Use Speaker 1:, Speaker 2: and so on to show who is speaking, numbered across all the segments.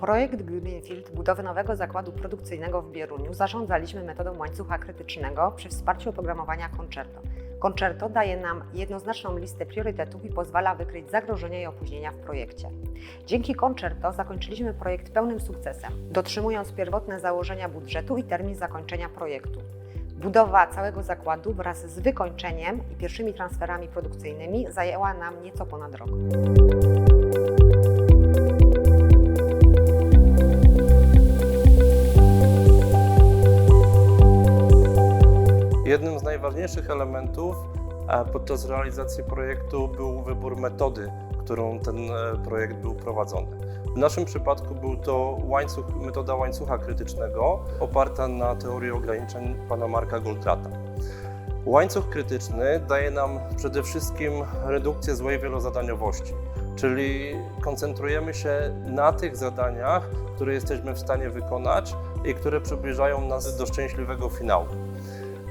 Speaker 1: Projekt Greenfield budowy nowego zakładu produkcyjnego w Bieruniu zarządzaliśmy metodą łańcucha krytycznego przy wsparciu oprogramowania Concerto. Concerto daje nam jednoznaczną listę priorytetów i pozwala wykryć zagrożenia i opóźnienia w projekcie. Dzięki Concerto zakończyliśmy projekt pełnym sukcesem, dotrzymując pierwotne założenia budżetu i termin zakończenia projektu. Budowa całego zakładu wraz z wykończeniem i pierwszymi transferami produkcyjnymi zajęła nam nieco ponad rok.
Speaker 2: Jednym z najważniejszych elementów e, podczas realizacji projektu był wybór metody, którą ten e, projekt był prowadzony. W naszym przypadku był to łańcuch, metoda łańcucha krytycznego oparta na teorii ograniczeń pana Marka Goldrata. Łańcuch krytyczny daje nam przede wszystkim redukcję złej wielozadaniowości, czyli koncentrujemy się na tych zadaniach, które jesteśmy w stanie wykonać i które przybliżają nas do szczęśliwego finału.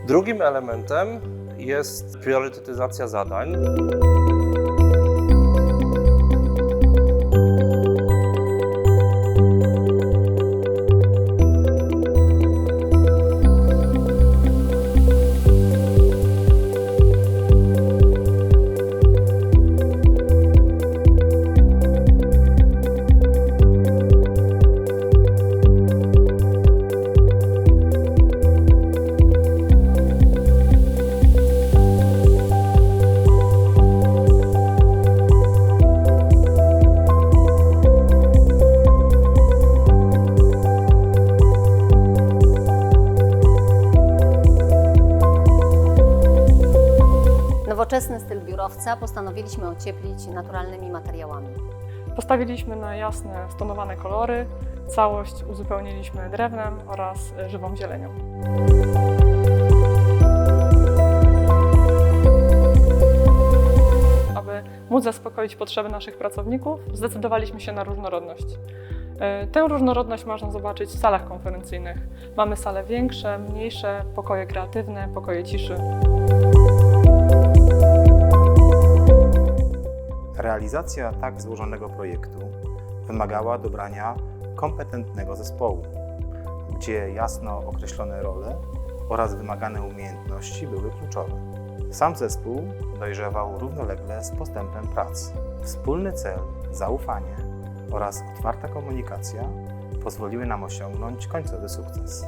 Speaker 2: Drugim elementem jest priorytetyzacja zadań.
Speaker 3: Nowoczesny styl biurowca postanowiliśmy ocieplić naturalnymi materiałami.
Speaker 4: Postawiliśmy na jasne, stonowane kolory, całość uzupełniliśmy drewnem oraz żywą zielenią. Aby móc zaspokoić potrzeby naszych pracowników, zdecydowaliśmy się na różnorodność. E, Tę różnorodność można zobaczyć w salach konferencyjnych. Mamy sale większe, mniejsze, pokoje kreatywne, pokoje ciszy.
Speaker 5: Realizacja tak złożonego projektu wymagała dobrania kompetentnego zespołu, gdzie jasno określone role oraz wymagane umiejętności były kluczowe. Sam zespół dojrzewał równolegle z postępem prac. Wspólny cel, zaufanie oraz otwarta komunikacja pozwoliły nam osiągnąć końcowy sukces.